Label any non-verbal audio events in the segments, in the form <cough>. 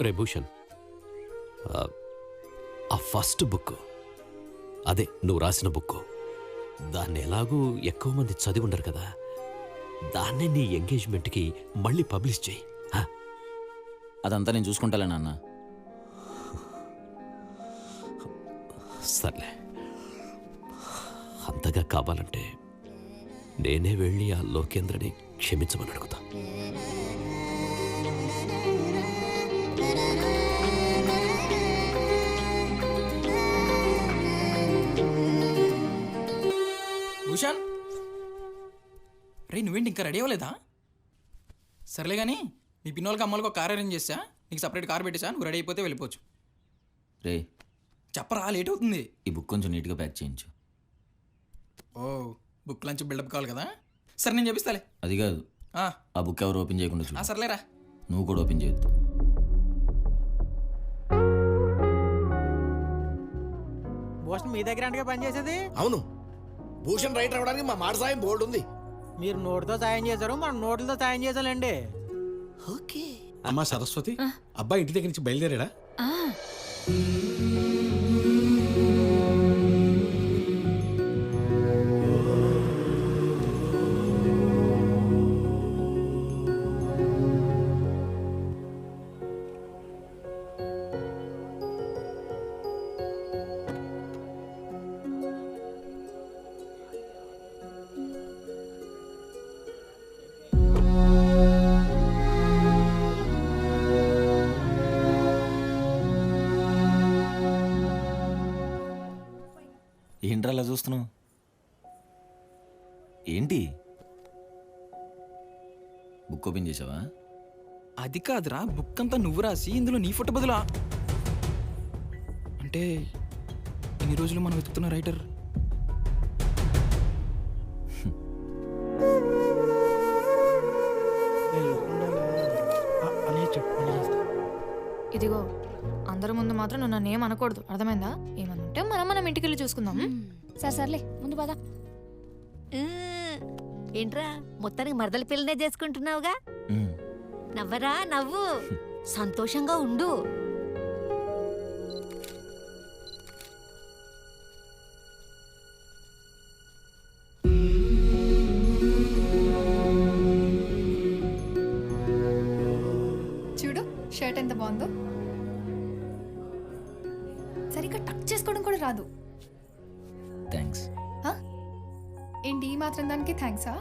రే భూషణ్ ఆ, first book అదే నువ్వు రాసిన బుక్ దాన్ని ఎలాగూ ఎక్కువ మంది చదివి ఉండరు కదా. దాన్నే నీ ఎంగేజ్మెంట్కి మళ్ళీ పబ్లిష్ చేయి. ఆ? అదంతా నేను చూసుకుంటాలే నాన్న. సర్లే. అంతగా కావాలంటే నేనే వెళ్ళి ఆ లోకేంద్రని క్షమించమని అడుగుతా. భూషణ్? రే నువ్వేంటి ఇంకా రెడీ అవ్వలేదా? సర్లే కానీ మీ పిన్నోళ్ళకి అమ్మలకి ఒక కార్ అరేంజ్ చేసా నీకు సపరేట్ కార్ పెట్టేసా నువ్వు రెడీ అయిపోతే వెళ్ళిపోవచ్చు. రే. చెప్పరా లేట్ అవుతుంది. ఈ బుక్ కొంచెం నీట్గా ప్యాక్ చేయించు. ఓ బుక్ లంచ్ బిల్డప్ కావాలి కదా? సరే నేను చెప్పిస్తాలే. అది కాదు. ఆ, బుక్ ఎవరు ఓపెన్ చేయకుండా చూడు. సర్లేరా. నువ్వు కూడా ఓపెన్ చేయొద్దు. భూషణ్ మీ దగ్గర అంటగా పనిచేసేది? అవును. భూషణ్ రైట్ అవడానికి మా మాట సాయం బోర్డు ఉంది. మీరు నోటితో సాయం చేశారు మనం నోట్లతో సాయం చేసాలండి ఓకే. అమ్మా సరస్వతి అబ్బాయి ఇంటి దగ్గర నుంచి బయలుదేరాడా? ఏంట్రా అలా చూస్తున్నావు? ఏంటి? బుక్ ఓపెన్ చేసావా అది కాదురా బుక్ అంతా నువ్వు రాసి ఇందులో నీ ఫోటో బదులా. అంటే ఇన్ని రోజులు మనం వెతుకుతున్న రైటర్. ఇదిగో అందరి ముందు మాత్రం నువ్వు నన్ను ఏం అనకూడదు. అర్థమైందా? ఏమనుంటే మనం మనం ఇంటికి వెళ్ళి చూసుకుందాం సరే సర్లే ముందు పద. ఏంట్రా మొత్తానికి మరదల పిల్లనే చేసుకుంటున్నావుగా? నవ్వరా నవ్వు? <laughs> సంతోషంగా ఉండు. చూడు షర్ట్ ఎంత బాగుందో. సరిగ్గా టక్ చేసుకోవడం కూడా రాదు. థ్యాంక్స్. హ? ఏంటి ఈ మాత్రం దానికి థ్యాంక్సా?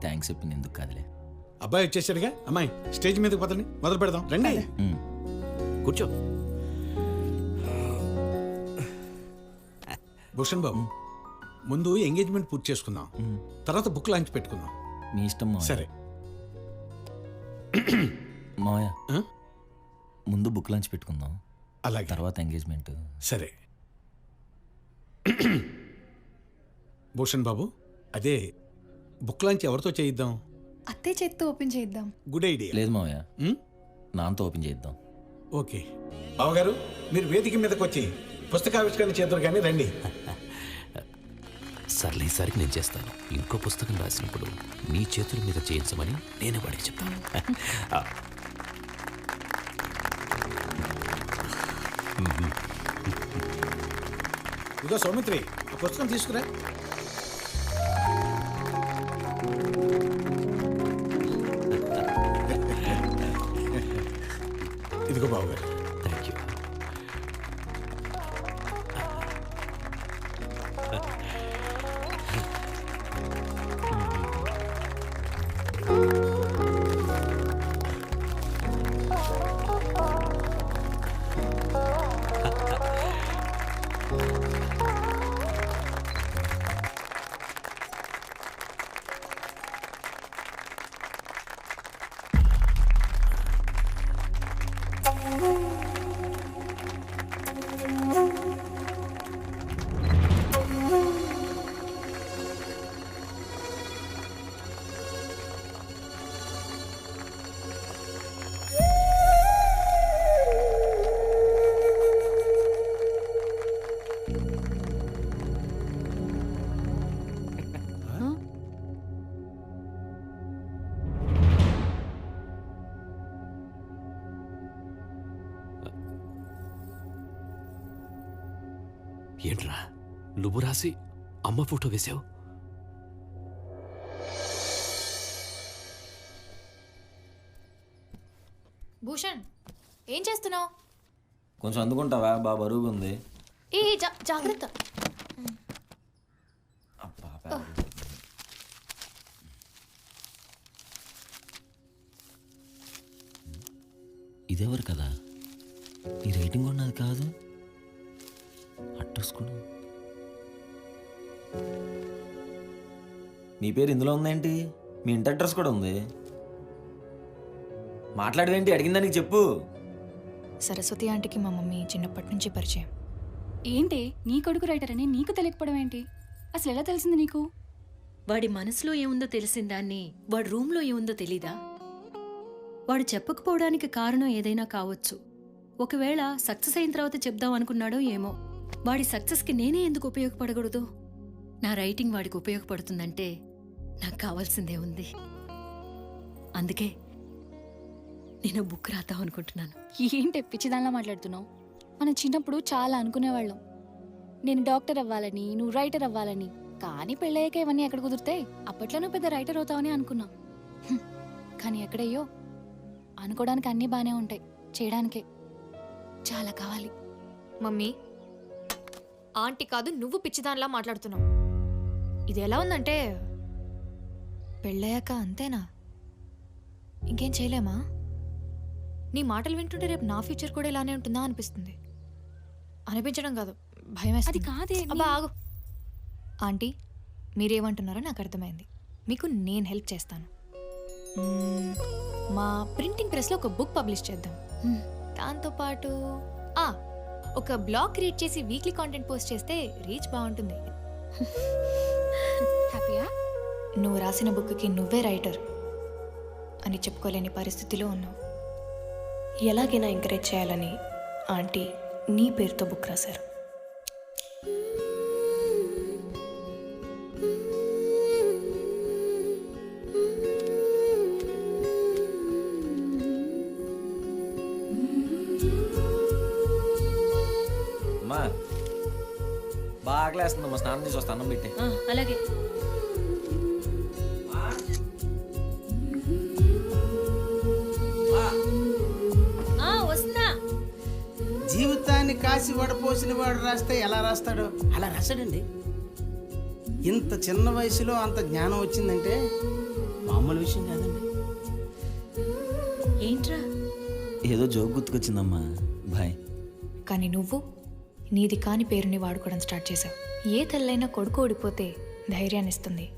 థ్యాంక్స్ చెప్పింది ఎందుకు కాదులే. అబ్బాయి వచ్చేసాడుగా? అమ్మాయి స్టేజ్ మీదకి పదండి. మొదలు పెడదాం. రండి. కూర్చో. భూషణ్ బాబు ముందు ఎంగేజ్మెంట్ పూర్తి చేసుకుందాం. తర్వాత బుక్ లాంచ్ పెట్టుకుందాం. మీ ఇష్టం. సరే. ఆ? ముందు బుక్ లాంచ్ పెట్టుకుందాం. అలాగే. తర్వాత ఎంగేజ్మెంట్. సరే. భూషణ్ బాబు అదే బుక్ లాంచ్ ఎవరితో చేయిద్దాం? అత్తే చేత్తో ఓపెన్ చేద్దాం గుడ్ ఐడియా. లేదు మావయ్య. నాన్నతో ఓపెన్ చేద్దాం ఓకే. బావగారు మీరు వేదిక మీదకి వచ్చి పుస్తకావిష్కరణ చేద్దరు కానీ రండి. సర్లే ఈసారికి నేను చేస్తాను. ఇంకో పుస్తకం రాసినప్పుడు నీ చేతుల మీద చేయించమని నేనే వాడికి చెప్తాను. <laughs> ఇదో సౌమిత్రి ఆ పుస్తకం తీసుకురా. ఇదిగో బాబు గారు ఏంట్రా? నువ్వు రాసి అమ్మ ఫోటో వేసావు భూషణ్ ఏం చేస్తున్నావు? కొంచెం అందుకుంటావా? బాగా బరువుగా ఉంది. ఏ జా- జాగ్రత్త. అబ్బా. ఇదెవరు కదా? ఈ రేటింగ్ ఉన్నది కాదు. అడ్రస్ కూడా మీ పేరు ఇందులో ఉందేంటి? మీ ఇంటి అడ్రస్ కూడా ఉంది. మాట్లాడేంటి అడిగిన దానికి చెప్పు. సరస్వతి ఆంటీకి మా మమ్మీ చిన్నప్పటి నుంచి పరిచయం. ఏంటి? నీ కొడుకు రైటర్ అని నీకు తెలియకపోవడం ఏంటి? అసలు ఎలా తెలిసింది నీకు? వాడి మనసులో ఏముందో తెలిసిన దాన్ని వాడి రూమ్లో ఏముందో తెలీదా? వాడు చెప్పకపోవడానికి కారణం ఏదైనా కావచ్చు. ఒకవేళ సక్సెస్ అయిన తర్వాత చెప్దాం అనుకున్నాడో ఏమో. వాడి సక్సెస్కి నేనే ఎందుకు ఉపయోగపడకూడదు? నా రైటింగ్ వాడికి ఉపయోగపడుతుందంటే నాకు కావాల్సిందే ఉంది. అందుకే నేను బుక్ రాద్దాం అనుకుంటున్నాను. ఏంటి పిచ్చిదానిలా మాట్లాడుతున్నావు? మనం చిన్నప్పుడు చాలా అనుకునేవాళ్ళం. నేను డాక్టర్ అవ్వాలని నువ్వు రైటర్ అవ్వాలని. కానీ పెళ్ళయ్యాక ఇవన్నీ ఎక్కడ కుదిరితే అప్పట్లో నువ్వు పెద్ద రైటర్ అవుతావని అనుకున్నా. కానీ ఎక్కడయ్యో అనుకోవడానికి అన్నీ బాగానే ఉంటాయి. చేయడానికే. చాలా కావాలి. మమ్మీ ఆంటీ కాదు నువ్వు పిచ్చిదానిలా మాట్లాడుతున్నావు. ఇది ఎలా ఉందంటే పెళ్ళయ్యాక అంతేనా? ఇంకేం చేయలేమా? నీ మాటలు వింటుంటే రేపు నా ఫ్యూచర్ కూడా ఇలానే ఉంటుందా అనిపిస్తుంది. అనిపించడం కాదు భయం అది కాదే అబ్బా ఆగు. ఆంటీ మీరేమంటున్నారో నాకు అర్థమైంది. మీకు నేను హెల్ప్ చేస్తాను. మా ప్రింటింగ్ ప్రెస్లో ఒక బుక్ పబ్లిష్ చేద్దాం. దాంతోపాటు ఒక బ్లాగ్ క్రియేట్ చేసి వీక్లీ కాంటెంట్ పోస్ట్ చేస్తే రీచ్ బాగుంటుంది. హ్యాపీయా? నువ్వు రాసిన బుక్కి నువ్వే రైటర్ అని చెప్పుకోలేని పరిస్థితిలో ఉన్నావు. ఎలాగైనా ఎంకరేజ్ చేయాలని ఆంటీ నీ పేరుతో బుక్ రాశారు. వస్తా అన్నం పెట్టే. ఆ, అలాగే. ఆ, వస్తున్నా జీవితాన్ని కాసి వడపోసిన వాడు రాస్తే ఎలా రాస్తాడు? అలా రాశాడండి. ఇంత చిన్న వయసులో అంత జ్ఞానం వచ్చిందంటే మామూలు విషయం కాదండి. ఏంట్రా? ఏదో జోక్ గుర్తుకొచ్చిందమ్మా. బాయ్. కానీ నువ్వు? నీది కాని పేరుని వాడుకోవడం స్టార్ట్ చేశావు. ఏ తల్లైనా కొడుకు ఓడిపోతే ధైర్యాన్ని ఇస్తుంది.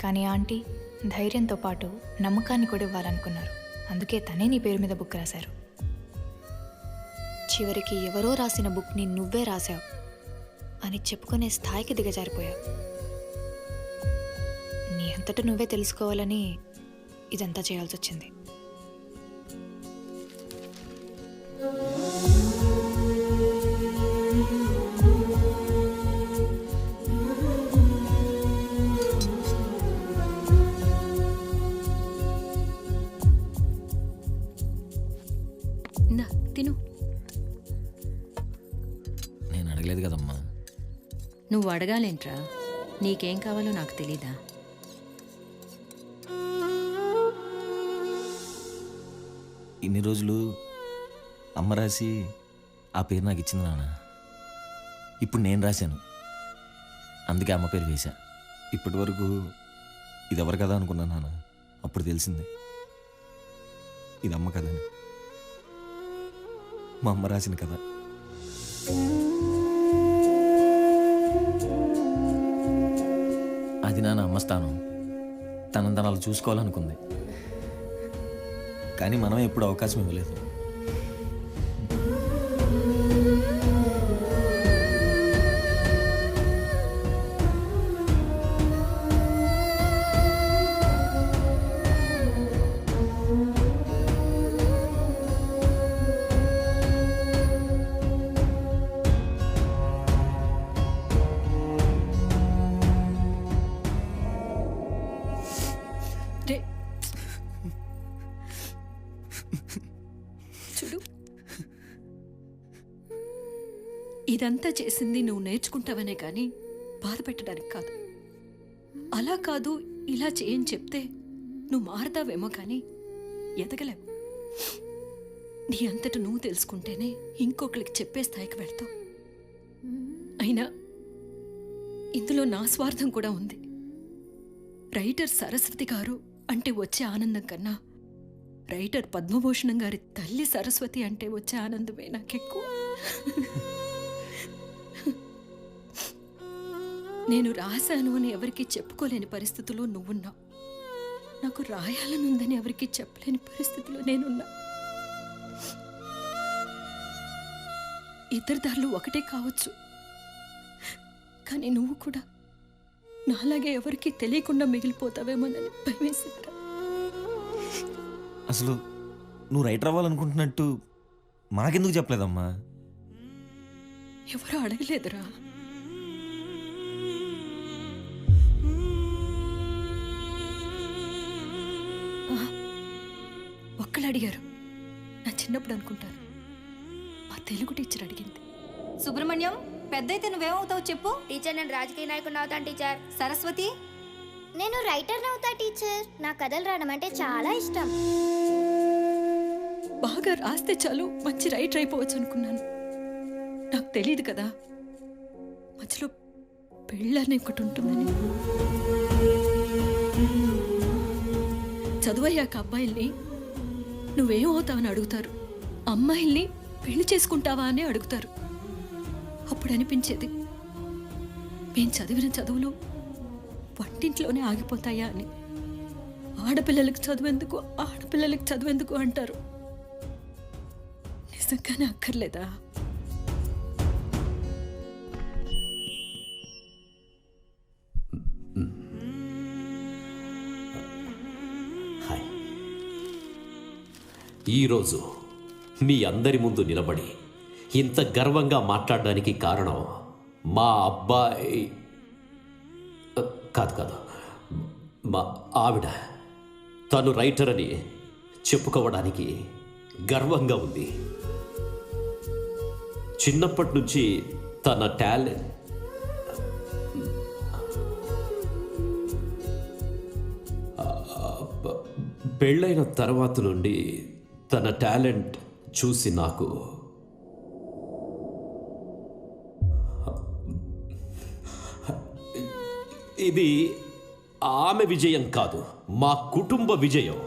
కానీ ఆంటీ ధైర్యంతో పాటు నమ్మకాన్ని కూడా ఇవ్వాలనుకున్నారు. అందుకే తనే నీ పేరు మీద బుక్ రాశారు. చివరికి ఎవరో రాసిన బుక్ని నువ్వే రాశావు అని చెప్పుకునే స్థాయికి దిగజారిపోయావు. నీ అంతట నువ్వే తెలుసుకోవాలని ఇదంతా చేయాల్సి వచ్చింది అడగలేదు కదమ్మా. నువ్వు అడగాలేంట్రా? నీకేం కావాలో నాకు తెలీదా? ఇన్ని రోజులు అమ్మ రాసి ఆ పేరు నాకు ఇచ్చింది నాన్న. ఇప్పుడు నేను రాశాను. అందుకే అమ్మ పేరు వేశా. ఇప్పటి వరకు ఇది ఎవరు కదా అనుకున్నా నాన్న. అప్పుడు తెలిసింది. ఇది అమ్మ కదని మా అమ్మ రాసిన కథ. అది నాన్న అమ్మ స్థానం తనని అలా చూసుకోవాలనుకుంది. కానీ మనం ఎప్పుడు అవకాశం ఇవ్వలేదు. ఇదంతా చేసింది నువ్వు నేర్చుకుంటావనే కానీ బాధ పెట్టడానికి కాదు. అలా కాదు ఇలా చేయని చెప్తే నువ్వు మారతావేమో కానీ ఎదగలేవు. నీ అంతట నువ్వు తెలుసుకుంటేనే ఇంకొకరికి చెప్పే స్థాయికి వెళ్తావు. అయినా ఇందులో నా స్వార్థం కూడా ఉంది. రైటర్ సరస్వతి గారు అంటే వచ్చే ఆనందం కన్నా రైటర్ పద్మభూషణం గారి తల్లి సరస్వతి అంటే వచ్చే ఆనందమే నాకెక్కువ. నేను రాశాను అని ఎవరికీ చెప్పుకోలేని పరిస్థితిలో నువ్వున్నావు నాకు రాయాలనుందని ఎవరికీ చెప్పలేని పరిస్థితిలో నేనున్నా. ఇద్దరి దారులు ఒకటే కావచ్చు. కానీ నువ్వు కూడా నాలాగే ఎవరికీ తెలియకుండా మిగిలిపోతావేమోనని భయమేసిందిరా అసలు నువ్వు రైటర్ అవ్వాలనుకుంటున్నట్టు మాకెందుకు చెప్పలేదమ్మా? ఎవరూ అడగలేదురా. ఒక్కళ్ళు అడిగారు నా చిన్నప్పుడు అనుకుంటాను. మా తెలుగు టీచర్ అడిగింది. సుబ్రహ్మణ్యం పెద్దయితే నువ్వేమవుతావు చెప్పు. టీచర్ నేను రాజకీయ నాయకుని అవుతాను టీచర్. సరస్వతి? నేను రైటర్ అవుతా టీచర్. నా కథలు రాయడం అంటే చాలా ఇష్టం. బాగా రాస్తే చాలు మంచి రైటర్ అయిపోవచ్చు అనుకున్నాను. నాకు తెలియదు కదా. మధ్యలో పెళ్ళని ఒకటి ఉంటుందని. చదువయ్యాక అబ్బాయిల్ని నువ్వేం అవుతావని అడుగుతారు. అమ్మాయిల్ని పెళ్ళి చేసుకుంటావా అని అడుగుతారు. అప్పుడు అనిపించేది మేం చదివిన చదువులు వంటింట్లోనే ఆగిపోతాయా అని. ఆడపిల్లలకు చదువెందుకు ఆడపిల్లలకు చదువెందుకు అంటారు. నిజంగానే అక్కర్లేదా? ఈరోజు మీ అందరి ముందు నిలబడి ఇంత గర్వంగా మాట్లాడడానికి కారణం మా అబ్బాయి కాదు కాదు. మా ఆవిడ. తను రైటర్ అని చెప్పుకోవడానికి గర్వంగా ఉంది. చిన్నప్పటి నుంచి తన టాలెంట్ పెళ్ళైన తర్వాత నుండి తన టాలెంట్ చూసి నాకు ఇది ఆమె విజయం కాదు మా కుటుంబ విజయం.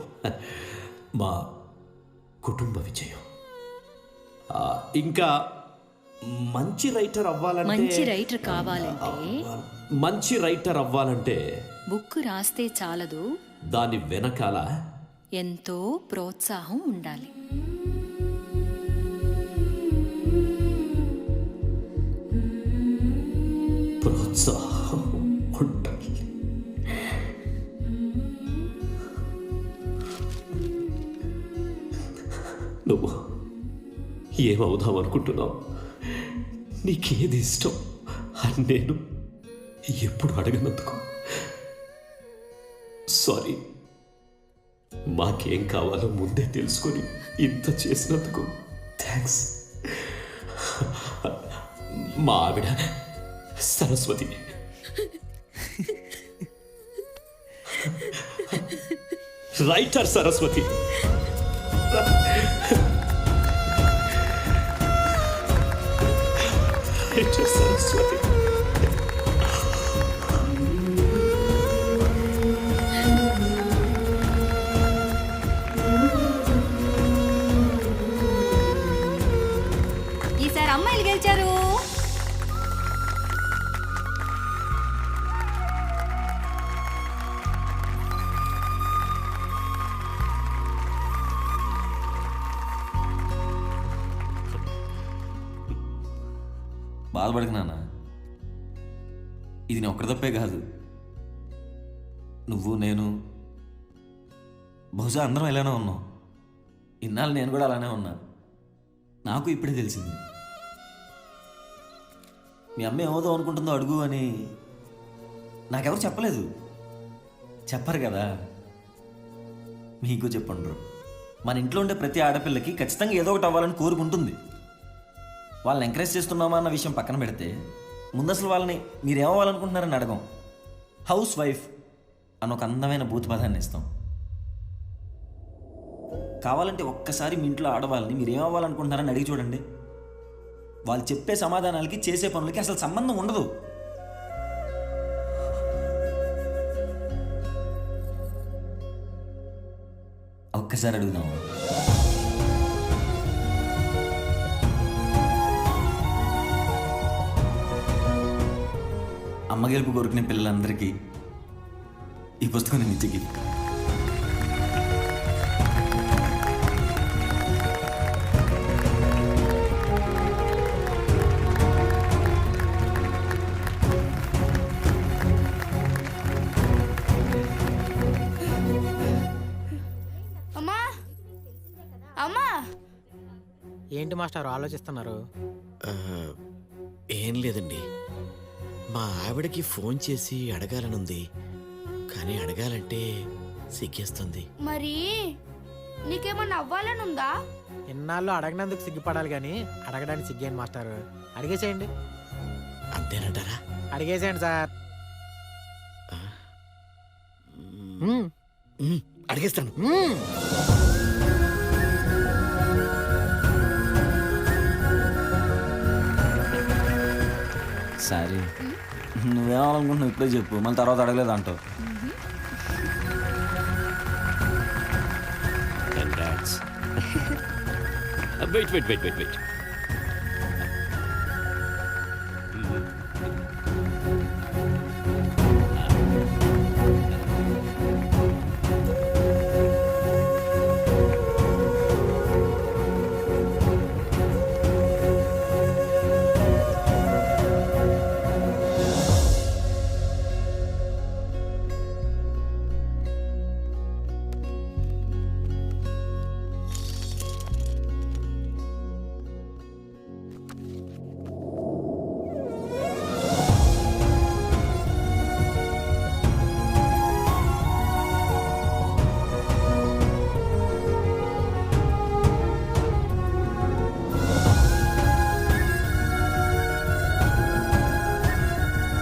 మా కుటుంబ విజయం. ఇంకా మంచి రైటర్ అవ్వాలంటే మంచి రైటర్ కావాలంటే? మంచి రైటర్ అవ్వాలంటే బుక్ రాస్తే చాలదు. దాని వెనకాల ఎంతో ప్రోత్సాహం ఉండాలి. ప్రోత్సాహం ఉండాలి. నువ్వు ఏమవుదాం అనుకుంటున్నావు? నీకేది ఇష్టం? అని నేను ఎప్పుడు అడగనందుకు? సారీ మాకేం కావాలో ముందే తెలుసుకొని ఇంత చేసినందుకు థ్యాంక్స్. మా ఆవిడ సరస్వతి. <laughs> రైటర్ సరస్వతి. అమ్మాయిలు గెలిచారు బాధపడకు నాన్న. ఇది నేను ఒక్కడి తప్పే కాదు. నువ్వు నేను బహుశా అందరం ఇలానే ఉన్నాం. ఇన్నాళ్ళు నేను కూడా అలానే ఉన్నా. నాకు ఇప్పుడే తెలిసింది. మీ అమ్మ ఏమవుదాం అనుకుంటుందో అడుగు అని నాకెవరు చెప్పలేదు. చెప్పరు కదా. మీకు చెప్పండ్రు. మన ఇంట్లో ఉండే ప్రతి ఆడపిల్లకి ఖచ్చితంగా ఏదో ఒకటి అవ్వాలని కోరుకుంటుంది. వాళ్ళని ఎంకరేజ్ చేస్తున్నామా అన్న విషయం పక్కన పెడితే ముందు అసలు వాళ్ళని మీరేమవ్వాలనుకుంటున్నారని అడగం. హౌస్ వైఫ్ అని ఒక అందమైన భూతపదాన్ని ఇస్తాం. కావాలంటే ఒక్కసారి మీ ఇంట్లో ఆడవాళ్ళని మీరేమవ్వాలనుకుంటున్నారని అడిగి చూడండి. వాళ్ళు చెప్పే సమాధానాలకి చేసే పనులకి అసలు సంబంధం ఉండదు. ఒక్కసారి అడుగుదాం. అమ్మ గెలుపు కోరుకునే పిల్లలందరికీ ఈ పుస్తకం నేను ఇచ్చే గిఫ్ట్ ఏంటి మాస్టర్ ఆలోచిస్తున్నారు? ఏం లేదండి. మా ఆవిడకి ఫోన్ చేసి అడగాలనుంది. కానీ అడగాలంటే సిగ్గేస్తుంది. మరి? నీకేమన్నా అవ్వాలని ఉందా ఇన్నాళ్ళు అడగనందుకు సిగ్గుపడాలి కానీ అడగడానికి సిగ్గేయండి మాస్టర్. అడిగేసేయండి. అంతేనంటారా? అడిగేసేయండి సార్. అడిగేస్తాను. సారీ నువ్వేమనుకుంటున్నావు ఇప్పుడే చెప్పు. మళ్ళీ తర్వాత అడగలేదు అంటావు. Wait wait wait wait wait